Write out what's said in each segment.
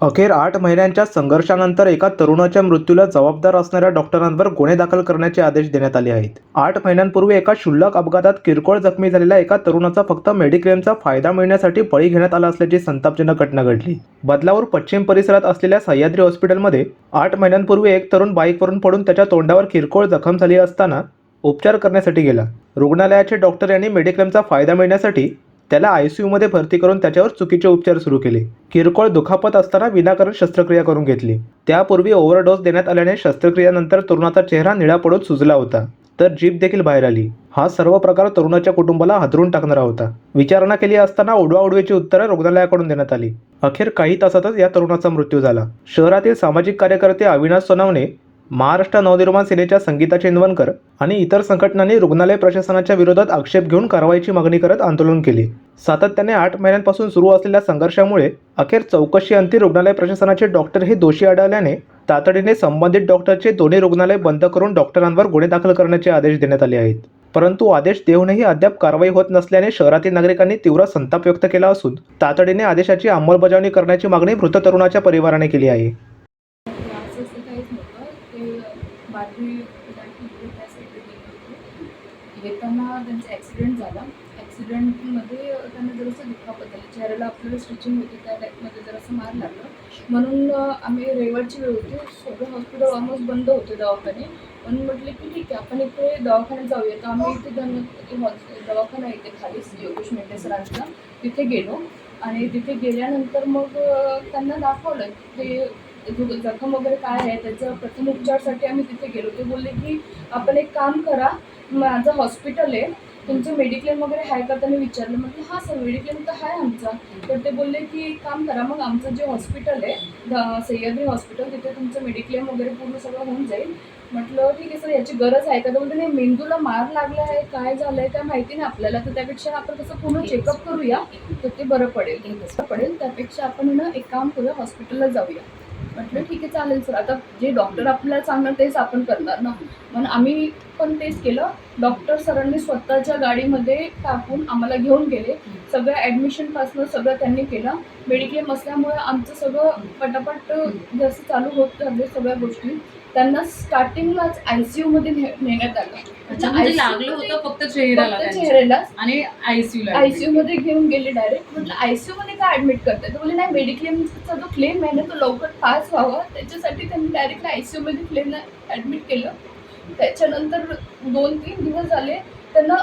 अखेर आठ महिन्यांच्या संघर्षानंतर एका तरुणाच्या मृत्यूला जबाबदार असणाऱ्या डॉक्टरांवर गुन्हे दाखल करण्याचे आदेश देण्यात आले आहेत. आठ महिन्यांपूर्वी एका क्षुल्लक अपघातात किरकोळ जखमी झालेल्या एका तरुणाचा फक्त मेडिक्लेमचा फायदा मिळण्यासाठी बळी घेण्यात आला असल्याची संतापजनक घटना घडली. बदलावर पश्चिम परिसरात असलेल्या सह्याद्री हॉस्पिटलमध्ये आठ महिन्यांपूर्वी एक तरुण बाईकवरून पडून त्याच्या तोंडावर किरकोळ जखम झाली असताना उपचार करण्यासाठी गेला. रुग्णालयाचे डॉक्टर यांनी मेडिक्लेमचा फायदा मिळण्यासाठी त्याला आय सी यूमध्ये भरती करून त्याच्यावर चुकीचे उपचार सुरू केले. किरकोळ दुखापत असताना विनाकारण शस्त्रक्रिया करून घेतली. त्यापूर्वी ओव्हरडोस देण्यात आल्याने शस्त्रक्रियेनंतर तरुणाचा चेहरा निळा पडून सुजला होता. तर जीप देखील बाहेर आली. हा सर्व प्रकार तरुणाच्या कुटुंबाला हादरून टाकणारा होता. विचारणा केली असताना उडवाउडवीची उत्तरं रुग्णालयाकडून देण्यात आली. अखेर काही तासातच या तरुणाचा मृत्यू झाला. शहरातील सामाजिक कार्यकर्ते अविनाश सोनावणे महाराष्ट्र नवनिर्माण सेनेच्या संगीता चेंदवनकर आणि इतर संघटनांनी रुग्णालय प्रशासनाच्या विरोधात आक्षेप घेऊन कारवाईची मागणी करत आंदोलन केले. सातत्याने आठ महिन्यांपासून सुरू असलेल्या संघर्षामुळे अखेर चौकशी अंती रुग्णालय प्रशासनाचे डॉक्टर हे दोषी आढळल्याने तातडीने संबंधित डॉक्टरचे दोन्ही रुग्णालय बंद करून डॉक्टरांवर गुन्हे दाखल करण्याचे आदेश देण्यात आले आहेत. परंतु आदेश देऊनही अद्याप कारवाई होत नसल्याने शहरातील नागरिकांनी तीव्र संताप व्यक्त केला असून तातडीने आदेशाची अंमलबजावणी करण्याची मागणी मृत तरुणाच्या परिवाराने केली आहे असं असं काहीच नव्हतं ते बातमी पिढ्याची इकडे त्या साईडला गेले होते येताना त्यांचा ॲक्सिडेंट झाला ॲक्सिडेंटमध्ये त्यांना जरासं दुखापत झाली. चेहऱ्याला आपल्याला स्टिचिंग होती त्या टाईपमध्ये जरासं मार लागला. म्हणून आम्ही रविवारची वेळ होती. सगळं हॉस्पिटल ऑलमोस्ट बंद होते दवाखाने. म्हणून म्हटले की ठीक आहे आपण इथे दवाखान्यात जाऊया. तर आम्ही इथे धन दवाखाना इथे खाली योगेश मेंढे सरांचा तिथे गेलो. आणि तिथे गेल्यानंतर मग त्यांना दाखवलं ते जखम वगैरे काय आहे त्याचं प्रथम उपचारसाठी आम्ही तिथे गेलो. ते बोलले की आपण एक काम करा माझं हॉस्पिटल आहे तुमचं मेडिक्लेम वगैरे आहे का? त्यांनी विचारलं. म्हटलं हां सर मेडिक्लेम तर आहे आमचा. तर ते बोलले की एक काम करा मग आमचं जे हॉस्पिटल आहे सह्याद्री हॉस्पिटल तिथे तुमचं मेडिक्लेम वगैरे पूर्ण सगळं होऊन जाईल. म्हटलं ठीक आहे सर याची गरज आहे. का तर बोलते नाही मेंदूला मार लागला आहे काय झालं आहे काय माहिती नाही आपल्याला. तर त्यापेक्षा आपण कसं पूर्ण चेकअप करूया तर ते बरं पडेल. बरं पडेल त्यापेक्षा आपण ना एक काम करूया हॉस्पिटलला जाऊया. म्हटलं ठीक आहे चालेल सर. आता जे डॉक्टर आपल्याला सांगणार तेच आपण करणार ना. म्हणून आम्ही पण तेच केलं. डॉक्टर सरांनी स्वतःच्या गाडीमध्ये टाकून आम्हाला घेऊन गेले. सगळं ॲडमिशनपासनं सगळं त्यांनी केलं. मेडिक्लेम असल्यामुळे आमचं सगळं पटापट जसं चालू होत झाले सगळ्या गोष्टी. त्यांना स्टार्टिंगलाच आय सी यूमध्ये ने नेण्यात आलं. म्हणजे लागलं होतं फक्त चेहऱ्याला आणि आयसीयू आयसीयू मध्ये घेऊन गेले डायरेक्ट म्हटलं आयसीयू मध्ये काय ऍडमिट करताय? तर बोले नाही मेडिक्लेमचा जो क्लेम आहे ना तो लवकर पास व्हावा. त्याच्यासाठी त्यांनी डायरेक्ट आयसीयू मध्ये क्लेमला ऍडमिट केलं. त्याच्यानंतर दोन तीन दिवस झाले त्यांना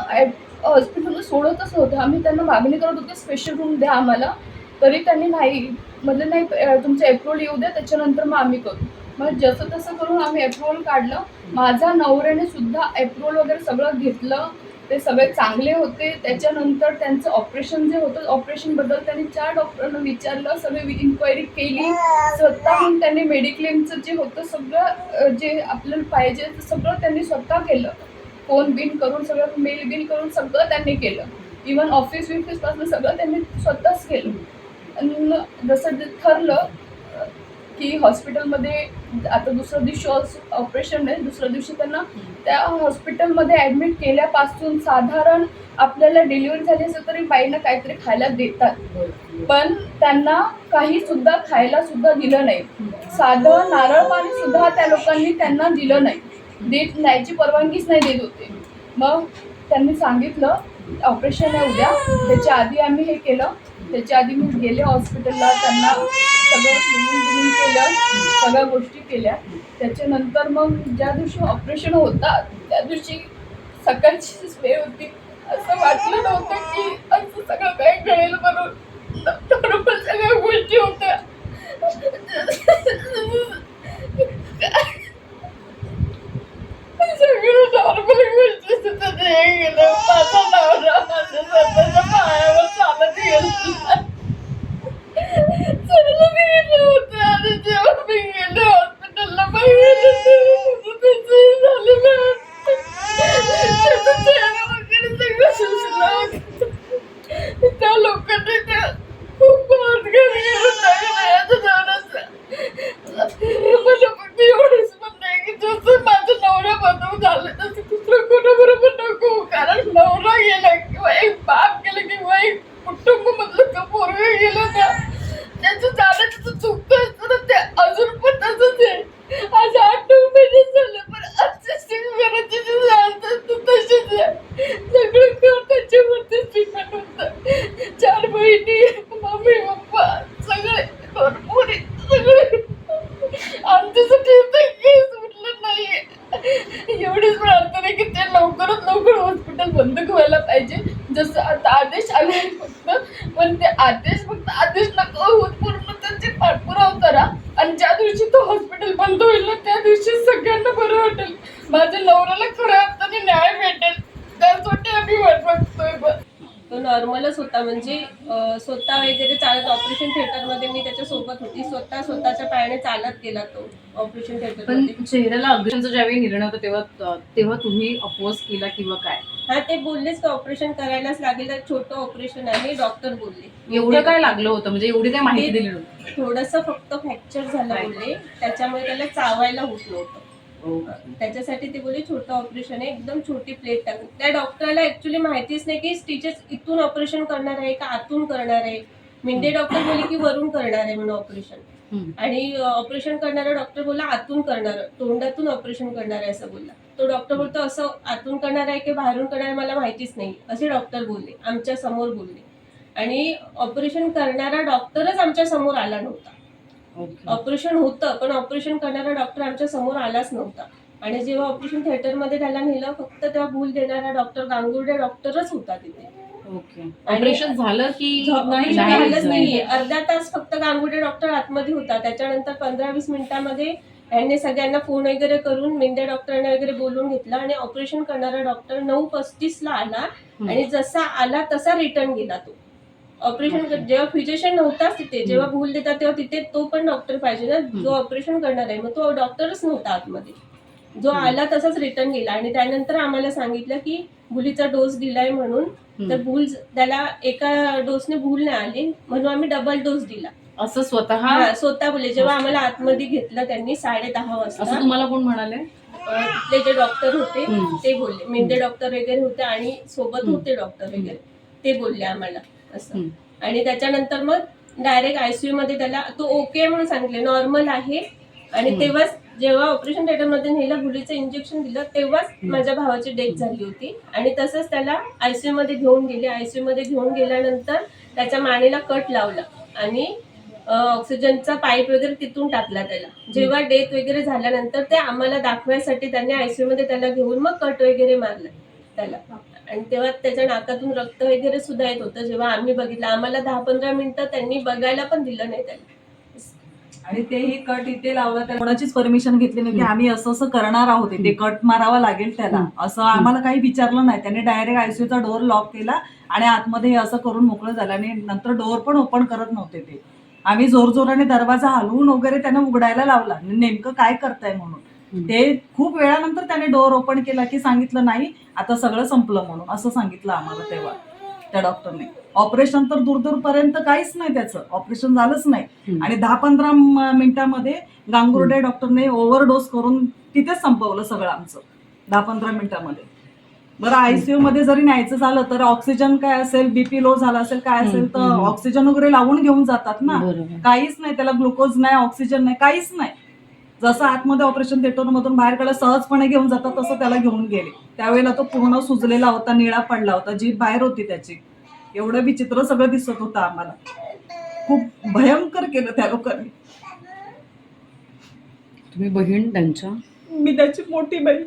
हॉस्पिटलला सोडतच नव्हतं. आम्ही त्यांना मागणी करत होतो स्पेशल रूम द्या आम्हाला. तरी त्यांनी नाही म्हणजे नाही तुमचं अप्रुव्हल येऊ द्या. त्याच्यानंतर मग आम्ही करू. मग जसं तसं करून आम्ही अप्रुव्हल काढलं. माझ्या नवऱ्याने सुद्धा अप्रुव्हल वगैरे सगळं घेतलं. ते सगळे चांगले होते. त्याच्यानंतर त्यांचं ऑपरेशन जे होतं ऑपरेशनबद्दल त्यांनी चार डॉक्टरांना विचारलं. सगळे इन्क्वायरी केली. स्वतःहून त्यांनी मेडिक्लेमचं जे होतं सगळं जे आपल्याला पाहिजे ते सगळं त्यांनी स्वतः केलं. फोन बिन करून सगळं मेल बिल करून सगळं त्यांनी केलं. इवन ऑफिस विफिसपासून सगळं त्यांनी स्वतःच केलं. आणि जसं ठरलं की हॉस्पिटलमध्ये आता दुसऱ्या दिवशी ऑपरेशन आहे दुसऱ्या दिवशी त्यांना त्या हॉस्पिटलमध्ये ॲडमिट केल्यापासून साधारण आपल्याला डिलिव्हरी झाली असेल तरी बाईंना काहीतरी खायला देतात. पण त्यांना काही सुद्धा खायला सुद्धा दिलं नाही. साधं नारळ पाणी सुद्धा त्या लोकांनी त्यांना दिलं नाही. देत न्यायची परवानगीच नाही देत होते. मग त्यांनी सांगितलं ऑपरेशन आहे उद्या. त्याच्या आधी आम्ही हे केलं. त्याच्या आधी मी गेले हॉस्पिटलला. त्यांना सगळं क्लिनिंग बिनिंग केलं. सगळ्या गोष्टी केल्या. त्याच्यानंतर मग ज्या दिवशी ऑपरेशन होता त्या दिवशी सकाळची वेळ होती. असं वाटलं नव्हतं की असं सगळं काय घडेल म्हणून. सगळ्या गोष्टी होत्या. त्यांच्यासाठी काहीच उठलं नाही एवढीच प्रार्थना की ते लवकरात लवकर हॉस्पिटल बंद व्हायला पाहिजे. जसं आता आदेश आले फक्त पण ते आदेश फक्त आदेश नको होत पूर्ण त्यांचे पाठपुराव करा. आणि ज्या दिवशी तो हॉस्पिटल बंद होईल ना त्या दिवशी सगळ्यांना बरं वाटेल. माझ्या नवऱ्याला खऱ्या अर्थाने न्याय भेटेल. त्यासाठी आम्ही वाट तो नॉर्मलच होता. म्हणजे स्वतः वगैरे चालत ऑपरेशन थिएटरमध्ये मी त्याच्या सोबत होती. स्वतः स्वतःच्या पायाने चालत गेला तो ऑपरेशन पण चेहऱ्याला अग्रेशनचा ज्यावेळी निर्णय होता तेव्हा तेव्हा तुम्ही अपोज केला किंवा काय? हा ते बोललेच की ऑपरेशन करायलाच लागेल. तर छोटं ऑपरेशन आहे डॉक्टर बोलले. एवढं काय लागलं होतं? म्हणजे एवढी काय माहिती दिली नव्हती? थोडस फक्त फ्रॅक्चर झालं बोलले. त्याच्यामुळे त्याला चावायला होत नव्हतं. त्याच्यासाठी ते बोलले छोटं ऑपरेशन आहे एकदम छोटी प्लेट टाकून. त्या डॉक्टरला ऍक्च्युली माहितीच नाही की स्टिचेस इथून ऑपरेशन करणार आहे का आतून करणार आहे. मिंडे डॉक्टर बोलले की वरून करणार आहे म्हणून ऑपरेशन. आणि ऑपरेशन करणारा डॉक्टर बोलला आतून करणार तोंडातून ऑपरेशन करणार आहे असं बोलला. तो डॉक्टर बोलतो असं आतून करणार आहे की बाहेरून करणार आहे मला माहितीच नाही. असे डॉक्टर बोलले आमच्यासमोर बोलले. आणि ऑपरेशन करणारा डॉक्टरच आमच्यासमोर आला नव्हता. ऑपरेशन होतं पण ऑपरेशन करणारा डॉक्टर आमच्यासमोर आलाच नव्हता. आणि जेव्हा ऑपरेशन थिएटरमध्ये त्याला नेलं फक्त तेव्हा भूल देणारा डॉक्टर गांगुर्डे डॉक्टरच होता तिथे. ओके. ऑपरेशन झालं की ऑपरेशन नाही झालंच झालं? नाहीये. अर्धा तास फक्त गांगुर्डे डॉक्टर आतमध्ये होता. त्याच्यानंतर पंधरा वीस मिनिटांमध्ये यांनी सगळ्यांना फोन वगैरे करून मेंढे डॉक्टरांना वगैरे बोलून घेतलं आणि ऑपरेशन करणारा डॉक्टर नऊ पस्तीस ला आला. आणि जसा आला तसा रिटर्न गेला तो. ऑपरेशन. जेव्हा फिजिशियन नव्हताच तिथे जेव्हा भूल देतात तेव्हा तिथे तो पण डॉक्टर पाहिजे ना जो ऑपरेशन करणार आहे. मग तो डॉक्टरच नव्हता आतमध्ये. जो. आला तसाच रिटर्न गेला. आणि त्यानंतर आम्हाला सांगितलं की भुलीचा डोस दिलाय म्हणून तर. भूल त्याला एका डोसने भूल नाही आली म्हणून आम्ही डबल डोस दिला. असं स्वतः? स्वतः बोलले. जेव्हा आम्हाला आतमध्ये घेतलं त्यांनी साडे दहा वाजता तुम्हाला कोण म्हणाले? तिथले जे डॉक्टर होते. ते बोलले. मेंढे डॉक्टर वगैरे होते आणि सोबत. होते डॉक्टर वगैरे ते बोलले आम्हाला. असं. आणि त्याच्यानंतर मग डायरेक्ट आयसीयू मध्ये त्याला तो ओके म्हणून सांगितले नॉर्मल आहे. आणि. तेव्हाच जेव्हा ऑपरेशन थिएटरमध्ये नेलं भुलीचं इंजेक्शन दिलं तेव्हाच माझ्या भावाची डेथ झाली होती. आणि तसंच त्याला आयसीयू मध्ये घेऊन गेले. आयसीयू मध्ये घेऊन गेल्यानंतर त्याच्या मानेला कट लावला. आणि ऑक्सिजनचा पाईप वगैरे तिथून टाकला त्याला. जेव्हा डेथ वगैरे झाल्यानंतर ते आम्हाला दाखवायसाठी त्यांनी आयसीयू मध्ये त्याला घेऊन मग कट वगैरे मारला त्याला. आणि तेव्हा त्याच्या नाकातून रक्त वगैरे सुद्धा येत होतं. जेव्हा आम्ही बघितलं आम्हाला दहा पंधरा मिनिटं त्यांनी बघायला पण दिलं नाही त्यांनी. आणि तेही कट इथे लावलं त्या कोणाचीच परमिशन घेतली नाही की आम्ही असं असं करणार आहोत ते कट मारावा लागेल त्याला. असं आम्हाला काही विचारलं नाही. त्याने डायरेक्ट आयसीयूचा डोअर लॉक केला आणि आतमध्ये हे असं करून मोकळं झालं आणि नंतर डोअर पण ओपन करत नव्हते ते. आम्ही जोरजोराने दरवाजा हलवून वगैरे त्यानं उघडायला लावला. नेमकं काय करताय म्हणून? ते खूप वेळानंतर त्याने डोअर ओपन केला की सांगितलं नाही आता सगळं संपलं म्हणून असं सांगितलं आम्हाला तेव्हा त्या डॉक्टरने ऑपरेशन तर दूर दूर पर्यंत काहीच नाही त्याचं. ऑपरेशन झालंच नाही. आणि दहा पंधरा मिनिटांमध्ये गांगुर्डे डॉक्टरने ओव्हरडोस करून तिथेच संपवलं सगळं आमचं दहा पंधरा मिनिटांमध्ये. बरं आयसीयू मध्ये जरी न्यायचं झालं तर ऑक्सिजन काय असेल बीपी लो झाला असेल काय असेल तर. ऑक्सिजन वगैरे लावून घेऊन जातात ना. काहीच नाही त्याला ग्लुकोज नाही ऑक्सिजन नाही काहीच नाही. जसं आतमध्ये ऑपरेशन थिएटर मधून बाहेर काढला सहजपणे घेऊन जातात तसं त्याला घेऊन गेले. त्यावेळेला तो पूर्ण सुजलेला होता निळा पडला होता जीभ बाहेर होती त्याची. एवढं विचित्र सगळं दिसत होतं आम्हाला. खूप भयंकर केलं त्या लोकांनी. तुम्ही बहीण त्यांच्या? मी त्याची मोठी बहीण.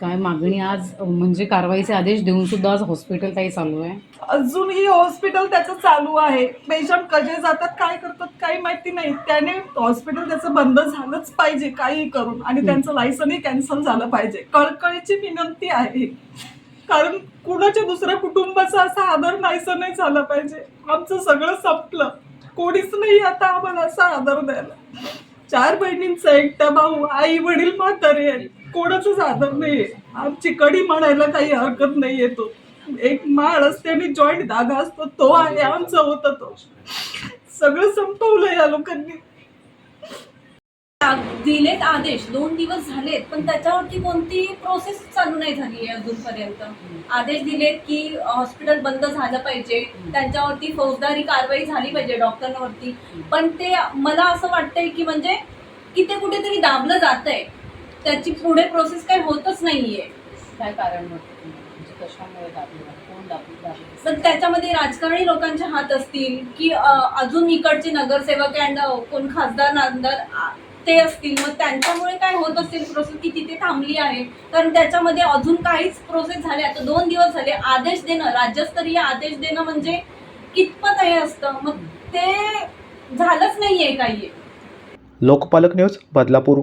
काय मागणी आज म्हणजे कारवाईचे आदेश देऊन सुद्धा आज हॉस्पिटल काही चालू आहे. अजूनही हॉस्पिटल त्याचं चालू आहे. पेशंट कसे जातात काय करतात काही माहिती नाही. त्याने हॉस्पिटल त्याचं बंद झालंच पाहिजे काही करून. आणि त्यांचं लायसनही कॅन्सल झालं पाहिजे. कळकळीची विनंती आहे. कारण कुणाच्या दुसऱ्या कुटुंबाचा असा आदर नाहीसा नाही झाला पाहिजे. आमचं सगळं संपलं. कोणीच नाही आता आम्हाला असा आदर द्यायला. चार बहिणींचा एकटा भाऊ आई वडील म्हातारे आहेत. कोणाचाच आदर नाहीये आमची कडी म्हणायला काही हरकत नाही येतो एक माळ असते आणि जॉईंट धागा असतो तो आहे आमचा होता तो. सगळं संपवलं या लोकांनी. दिलेत आदेश दोन दिवस झालेत पण त्याच्यावरती कोणती प्रोसेस चालू नाही झाली आहे अजूनपर्यंत. आदेश दिलेत की हॉस्पिटल बंद झालं पाहिजे. त्यांच्यावरती फौजदारी कारवाई झाली पाहिजे डॉक्टरांवरती पण ते मला असं वाटतंय की म्हणजे की ते कुठेतरी दाबलं जात आहे त्याची पुढे प्रोसेस काही होतच नाहीये. काय कारण वाटतं म्हणजे कशामुळे कोण पण त्याच्यामध्ये राजकारणी लोकांचे हात असतील की अ, अजून इकडचे नगरसेवक अँड कोण खासदार नामदार आ, ते असतील. मग त्यांच्यामुळे काय होत असेल प्रोसेस की तिथे थांबली आहे? कारण त्याच्यामध्ये अजून काहीच प्रोसेस झाले. आता दोन दिवस झाले. आदेश देणं राज्यस्तरीय आदेश देणं म्हणजे कितपत हे असतं? मग ते झालंच नाहीये काही लोकपालक न्यूज बदलापूर.